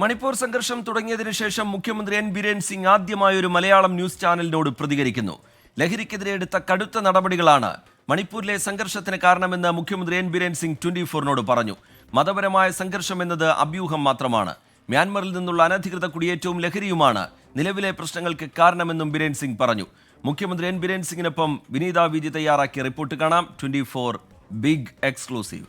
മണിപ്പൂർ സംഘർഷം തുടങ്ങിയതിനു ശേഷം മുഖ്യമന്ത്രി എൻ ബിരേൻ സിംഗ് ആദ്യമായി ഒരു മലയാളം ന്യൂസ് ചാനലിനോട് പ്രതികരിക്കുന്നു. ലഹരിക്കെതിരെ എടുത്ത കടുത്ത നടപടികളാണ് മണിപ്പൂരിലെ സംഘർഷത്തിന് കാരണമെന്ന് മുഖ്യമന്ത്രി എൻ ബിരേൻ സിംഗ് ട്വന്റി ഫോറിനോട് പറഞ്ഞു. മതപരമായ സംഘർഷം എന്നത് അഭ്യൂഹം മാത്രമാണ്. മ്യാൻമറിൽ നിന്നുള്ള അനധികൃത കുടിയേറ്റവും ലഹരിയുമാണ് നിലവിലെ പ്രശ്നങ്ങൾക്ക് കാരണമെന്നും ബിരേൻ സിംഗ് പറഞ്ഞു. മുഖ്യമന്ത്രി എൻ ബിരേൻ സിംഗിനൊപ്പം വിനീതാ വിജി തയ്യാറാക്കിയ റിപ്പോർട്ട് കാണാം. Twenty big exclusive.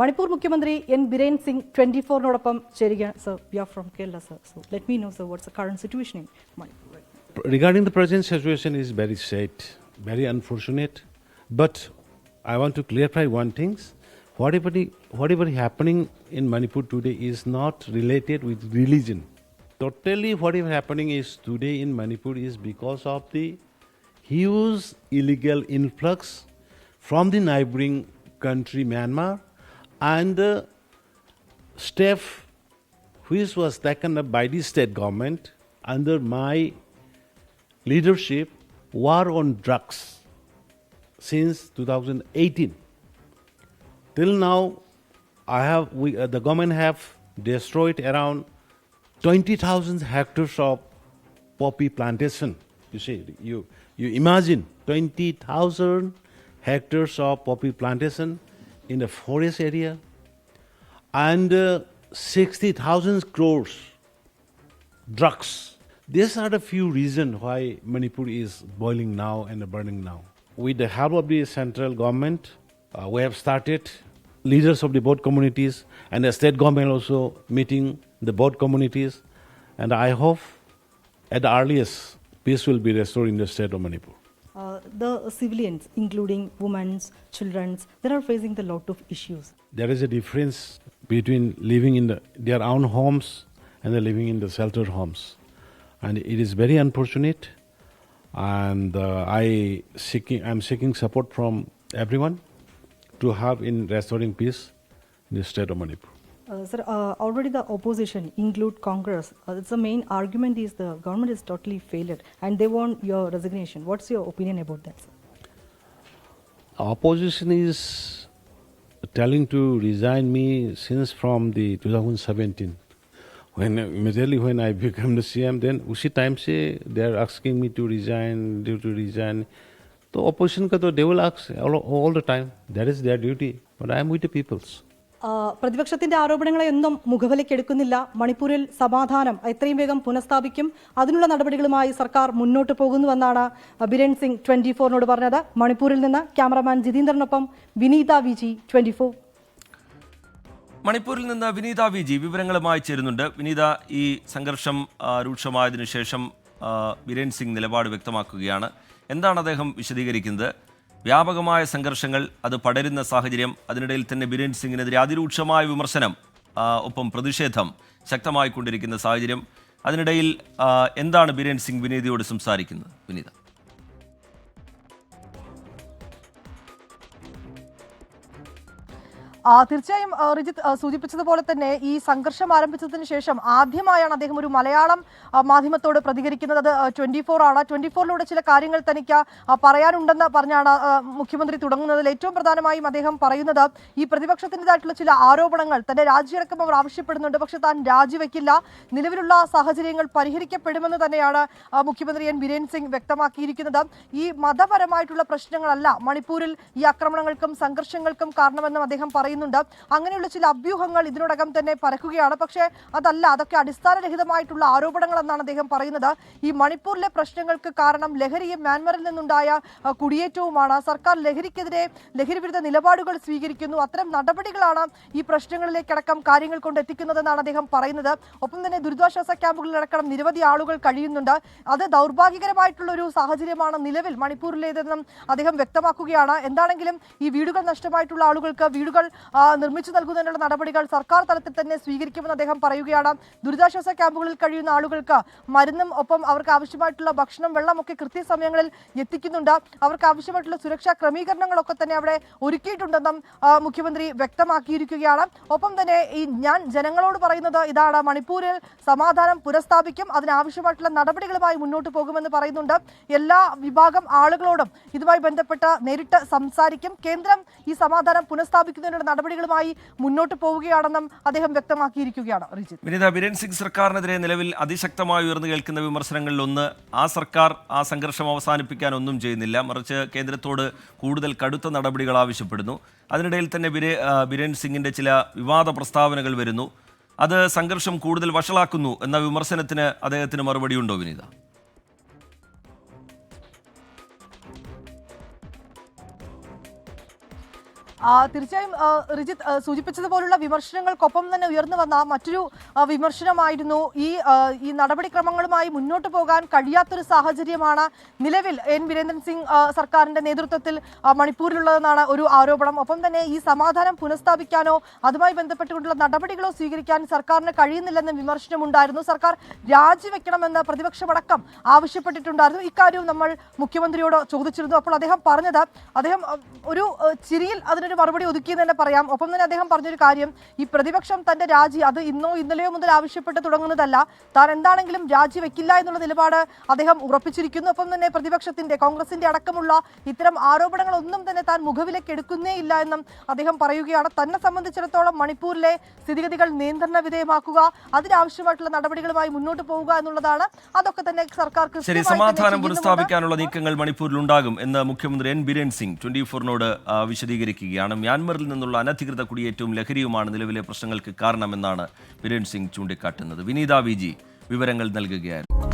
മണിപ്പൂർ മുഖ്യമന്ത്രി എൻ ബിരേൻ സിംഗ് ട്വന്റി ഫോറിനോടൊപ്പം ചേരുകയാണ് sir we are from Kerala sir so let me know sir what's current situation in Manipur regarding the present situation is very sad, very unfortunate. But I want to clarify one thing: whatever the, whatever happening in Manipur today is not related with religion. Totally, whatever happening is today in Manipur is because of the huge illegal influx from the neighboring country Myanmar and step which was taken up by the state government under my leadership war on drugs since 2018 till now i have we, uh, the government have destroyed around 20000 hectares of poppy plantation. You see you you imagine 20000 hectares of poppy plantation in the forest area and uh, 60000 crores drugs. These are the few reasons why Manipur is boiling now and burning now. With the help of the central government, uh, we have started leaders of the both communities and the state government also meeting the both communities, and I hope at the earliest peace will be restored in the state of Manipur. The civilians, including women, children, they are facing the lot of issues. There is a difference between living in the, their own homes and the living in the sheltered homes, and it is very unfortunate. And uh, I seeking, I'm seeking support from everyone to have in restoring peace in the state of Manipur. Uh, sir, uh, already the opposition, include Congress, uh, it's the main argument is the government is totally failed and they want your resignation. What's your opinion about that, sir? Opposition is telling to resign me since from the 2017. When immediately when I became the CM, then उसी time से they are asking me to resign, due to resign. तो opposition का तो they will ask all, all the time. That is their duty. But I am with the peoples. പ്രതിപക്ഷത്തിന്റെ ആരോപണങ്ങളെയൊന്നും മുഖവിലക്കെടുക്കുന്നില്ല മണിപ്പൂരിൽ സമാധാനം എത്രയും വേഗം പുനഃസ്ഥാപിക്കും. അതിനുള്ള നടപടികളുമായി സർക്കാർ മുന്നോട്ട് പോകുന്നുവെന്നാണ് ബിരൺ സിംഗ് ട്വന്റി ഫോറിനോട് പറഞ്ഞത്. മണിപ്പൂരിൽ നിന്ന് cameraman ജിതീന്ദ്രനൊപ്പം Vineetha V G twenty four. മണിപ്പൂരിൽ നിന്ന് വിനീത വി ജി വിവരങ്ങളുമായി ചേരുന്നുണ്ട്. വിനീത ഈ സംഘർഷം രൂക്ഷമായതിനു ശേഷം ബിരൺ സിംഗ് നിലപാട് വ്യക്തമാക്കുകയാണ്. എന്താണ് അദ്ദേഹം വിശദീകരിക്കുന്നത്? വ്യാപകമായ സംഘർഷങ്ങൾ അത് പടരുന്ന സാഹചര്യം. അതിനിടയിൽ തന്നെ ബിരേൻ സിംഗിനെതിരെ അതിരൂക്ഷമായ വിമർശനം ഒപ്പം പ്രതിഷേധം ശക്തമായിക്കൊണ്ടിരിക്കുന്ന സാഹചര്യം. അതിനിടയിൽ എന്താണ് ബിരേൻ സിംഗ് വിനീതയോട് സംസാരിക്കുന്നത്? വിനീത. തീർച്ചയായും ആ, റിജിത്ത് ആ, സൂചിപ്പിച്ചതുപോലെ തന്നെ ഈ സംഘർഷം ആരംഭിച്ചതിന് ശേഷം ആദ്യമായാണ് അദ്ദേഹം ഒരു മലയാളം മാധ്യമത്തോട് പ്രതികരിക്കുന്നത്. അത് ട്വന്റി ഫോർ ആണ്. ട്വന്റി ഫോറിലൂടെ ചില കാര്യങ്ങൾ തനിക്ക് പറയാനുണ്ടെന്ന് പറഞ്ഞാണ് മുഖ്യമന്ത്രി തുടങ്ങുന്നതിൽ ഏറ്റവും പ്രധാനമായും അദ്ദേഹം പറയുന്നത്. ഈ പ്രതിപക്ഷത്തിന്റെതായിട്ടുള്ള ചില ആരോപണങ്ങൾ തന്റെ രാജിയിറക്കം അവർ ആവശ്യപ്പെടുന്നുണ്ട്. പക്ഷെ താൻ രാജിവെക്കില്ല. നിലവിലുള്ള സാഹചര്യങ്ങൾ പരിഹരിക്കപ്പെടുമെന്ന് തന്നെയാണ് മുഖ്യമന്ത്രി എൻ. ബിരേൻ സിംഗ് വ്യക്തമാക്കിയിരിക്കുന്നത്. ഈ മതപരമായിട്ടുള്ള പ്രശ്നങ്ങളല്ല മണിപ്പൂരിൽ ഈ ആക്രമണങ്ങൾക്കും സംഘർഷങ്ങൾക്കും കാരണമെന്നും അദ്ദേഹം പറയുന്നുണ്ട് അങ്ങനെയുള്ള ചില അഭ്യൂഹങ്ങൾ ഇതിനോടകം തന്നെ പരക്കുകയാണ്. പക്ഷേ അതല്ല അതൊക്കെ അടിസ്ഥാനരഹിതമായിട്ടുള്ള ആരോപണങ്ങൾ എന്നാണ് അദ്ദേഹം പറയുന്നത്. ഈ മണിപ്പൂരിലെ പ്രശ്നങ്ങൾക്ക് കാരണം ലഹരിയും മ്യാൻമറിൽ നിന്നുണ്ടായ കുടിയേറ്റവുമാണ്. സർക്കാർ ലഹരിക്കെതിരെ ലഹരി വിരുദ്ധ നിലപാടുകൾ സ്വീകരിക്കുന്നു. അത്തരം നടപടികളാണ് ഈ പ്രശ്നങ്ങളിലേക്കടക്കം കാര്യങ്ങൾ കൊണ്ട് എത്തിക്കുന്നതെന്നാണ് അദ്ദേഹം പറയുന്നത്. ഒപ്പം തന്നെ ദുരിതാശ്വാസ ക്യാമ്പുകളിലടക്കം നിരവധി ആളുകൾ കഴിയുന്നുണ്ട്. അത് ദൗർഭാഗ്യകരമായിട്ടുള്ള ഒരു സാഹചര്യമാണ് നിലവിൽ മണിപ്പൂരിലേതെന്നും അദ്ദേഹം വ്യക്തമാക്കുകയാണ്. എന്താണെങ്കിലും ഈ വീടുകൾ നഷ്ടമായിട്ടുള്ള ആളുകൾക്ക് വീടുകൾ നിർമ്മിച്ചു നൽകുന്നതിനുള്ള നടപടികൾ സർക്കാർ തലത്തിൽ തന്നെ സ്വീകരിക്കുമെന്ന് അദ്ദേഹം പറയുകയാണ്. ദുരിതാശ്വാസ ക്യാമ്പുകളിൽ കഴിയുന്ന ആളുകൾക്ക് മരുന്നും ഒപ്പം അവർക്ക് ആവശ്യമായിട്ടുള്ള ഭക്ഷണം വെള്ളമൊക്കെ കൃത്യസമയങ്ങളിൽ എത്തിക്കുന്നുണ്ട്. അവർക്ക് ആവശ്യമായിട്ടുള്ള സുരക്ഷാ ക്രമീകരണങ്ങളൊക്കെ തന്നെ അവിടെ ഒരുക്കിയിട്ടുണ്ടെന്നും മുഖ്യമന്ത്രി വ്യക്തമാക്കിയിരിക്കുകയാണ്. ഒപ്പം തന്നെ ഈ ഞാൻ ജനങ്ങളോട് പറയുന്നത് ഇതാണ്. മണിപ്പൂരിൽ സമാധാനം പുനഃസ്ഥാപിക്കും അതിനാവശ്യമായിട്ടുള്ള നടപടികളുമായി മുന്നോട്ട് പോകുമെന്ന് പറയുന്നുണ്ട്. എല്ലാ വിഭാഗം ആളുകളോടും ഇതുമായി ബന്ധപ്പെട്ട് നേരിട്ട് സംസാരിക്കും. കേന്ദ്രം ഈ സമാധാനം പുനഃസ്ഥാപിക്കുന്നതിനുള്ള നടപടികളുമായി മുന്നോട്ട് പോവുകയാണെന്നും അദ്ദേഹം വ്യക്തമാക്കിയിരിക്കുകയാണ് റിജിത്ത്. ബിരൻ സിംഗ് സർക്കാരിനെതിരെ നിലവിൽ അതിശക്തമായി ഉയർന്നു കേൾക്കുന്ന വിമർശനങ്ങളിൽ ഒന്ന് ആ സർക്കാർ ആ സംഘർഷം അവസാനിപ്പിക്കാൻ ഒന്നും ചെയ്യുന്നില്ല. മറിച്ച് കേന്ദ്രത്തോട് കൂടുതൽ കടുത്ത നടപടികൾ ആവശ്യപ്പെടുന്നു. അതിനിടയിൽ തന്നെ ബിരേ ബിരൻ സിംഗിന്റെ ചില വിവാദ പ്രസ്താവനകൾ വരുന്നു. അത് സംഘർഷം കൂടുതൽ വഷളാക്കുന്നു എന്ന വിമർശനത്തിന് അദ്ദേഹത്തിന് മറുപടിയുണ്ടോ വിനീത? തീർച്ചയായും റിജിത്ത് സൂചിപ്പിച്ചതുപോലുള്ള വിമർശനങ്ങൾക്കൊപ്പം തന്നെ ഉയർന്നു വന്ന മറ്റൊരു വിമർശനമായിരുന്നു ഈ ഈ നടപടിക്രമങ്ങളുമായി മുന്നോട്ട് പോകാൻ കഴിയാത്തൊരു സാഹചര്യമാണ് നിലവിൽ എൻ. വീരേന്ദ്രൻ സിംഗ് സർക്കാരിന്റെ നേതൃത്വത്തിൽ മണിപ്പൂരിലുള്ളതെന്നാണ് ഒരു ആരോപണം. ഒപ്പം തന്നെ ഈ സമാധാനം പുനഃസ്ഥാപിക്കാനോ അതുമായി ബന്ധപ്പെട്ടുകൊണ്ടുള്ള നടപടികളോ സ്വീകരിക്കാൻ സർക്കാരിന് കഴിയുന്നില്ലെന്ന വിമർശനമുണ്ടായിരുന്നു. സർക്കാർ രാജിവെക്കണമെന്ന് പ്രതിപക്ഷമടക്കം ആവശ്യപ്പെട്ടിട്ടുണ്ടായിരുന്നു. ഇക്കാര്യവും നമ്മൾ മുഖ്യമന്ത്രിയോട് ചോദിച്ചിരുന്നു. അപ്പോൾ അദ്ദേഹം പറഞ്ഞത് അദ്ദേഹം ഒരു ചിരിയിൽ ചിരിയിൽ അതിനൊരു മറുപടി ഒതുക്കിയെന്ന് തന്നെ പറയാം. ഒപ്പം തന്നെ അദ്ദേഹം പറഞ്ഞൊരു കാര്യം ഈ പ്രതിപക്ഷം തന്റെ രാജി അത് ഇന്നോ ഇന്നലെയോ മുതൽ ആവശ്യപ്പെട്ട് തുടങ്ങുന്നതല്ല. താൻ എന്താണെങ്കിലും രാജി വെക്കില്ല എന്നുള്ള നിലപാട് അദ്ദേഹം ഉറപ്പിച്ചിരിക്കുന്നു. ഒപ്പം തന്നെ പ്രതിപക്ഷത്തിന്റെ കോൺഗ്രസിന്റെ അടക്കമുള്ള ഇത്തരം ആരോപണങ്ങളൊന്നും തന്നെ താൻ മുഖവിലേക്ക് എടുക്കുന്നേ ഇല്ല എന്നും അദ്ദേഹം പറയുകയാണ്. തന്നെ സംബന്ധിച്ചിടത്തോളം മണിപ്പൂരിലെ സ്ഥിതിഗതികൾ നിയന്ത്രണ വിധേയമാക്കുക അതിനാവശ്യമായിട്ടുള്ള നടപടികളുമായി മുന്നോട്ട് പോവുക എന്നുള്ളതാണ്. അതൊക്കെ തന്നെ സർക്കാർ ശരി കൃത്യമായി തന്നെ സമാധാനം പുനഃസ്ഥാപിക്കാനുള്ള നീക്കങ്ങൾ മണിപ്പൂരിൽ ഉണ്ടാകും എന്ന് മുഖ്യമന്ത്രി എൻ. ബിരേൻ സിംഗ് ട്വന്റി ഫോറിനോട് വിശദീകരിക്കുകയാണ് മ്യാൻമറിൽ നിന്നുള്ള അനധികൃത കുടിയേറ്റവും ലഹരിയുമാണ് നിലവിലെ പ്രശ്നങ്ങൾക്ക് കാരണമെന്നാണ് ബിരൻ സിംഗ് ചൂണ്ടിക്കാട്ടുന്നത്. വിനീത വിജി വിവരങ്ങൾ നൽകുകയായിരുന്നു.